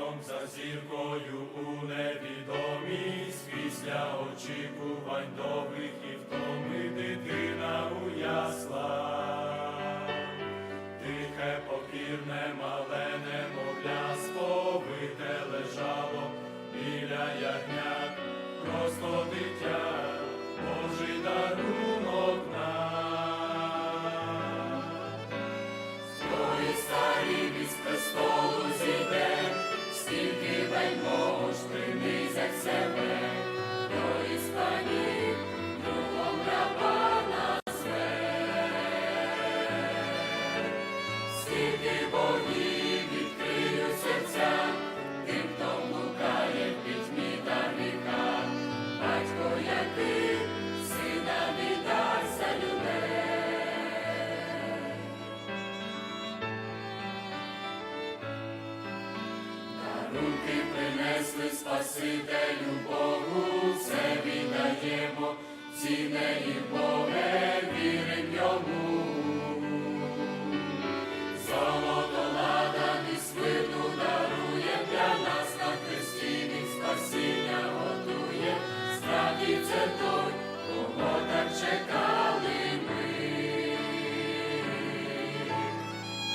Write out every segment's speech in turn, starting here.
Слідом за зіркою у невідомій після очікувань довгих і втоми. Дитина у яслах. Тихе, покірне, мале немовля, сповите лежало біля ягнят, просто дитя, Руки принесли Спасителю Богу, все віддаємо, цінеї Боге, вірим йому. Золото ладаний свиту дарує для нас на хресті він спасіння готує, справді це той, кого так чекали ми.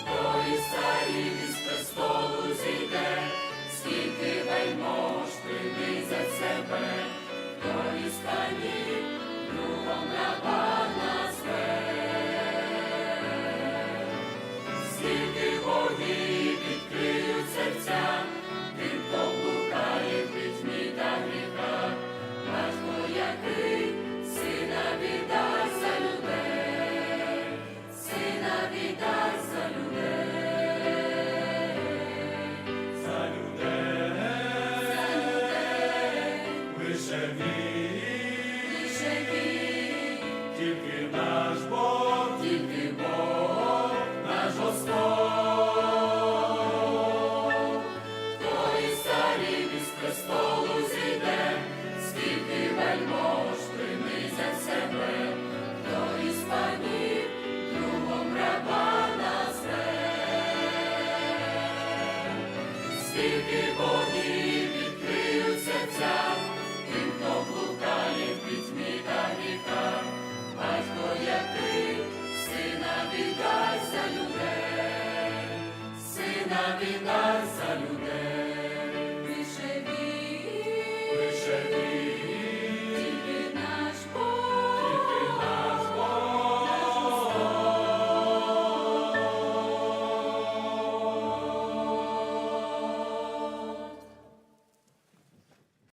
Ой, старі із престолу зійде, вельмож за себе, то і стані другом раба Скільки богів відкриють серця, тим, хто блукає в пітьмі та гріхах, батько ти, сина віддай за людей, сина віддасть.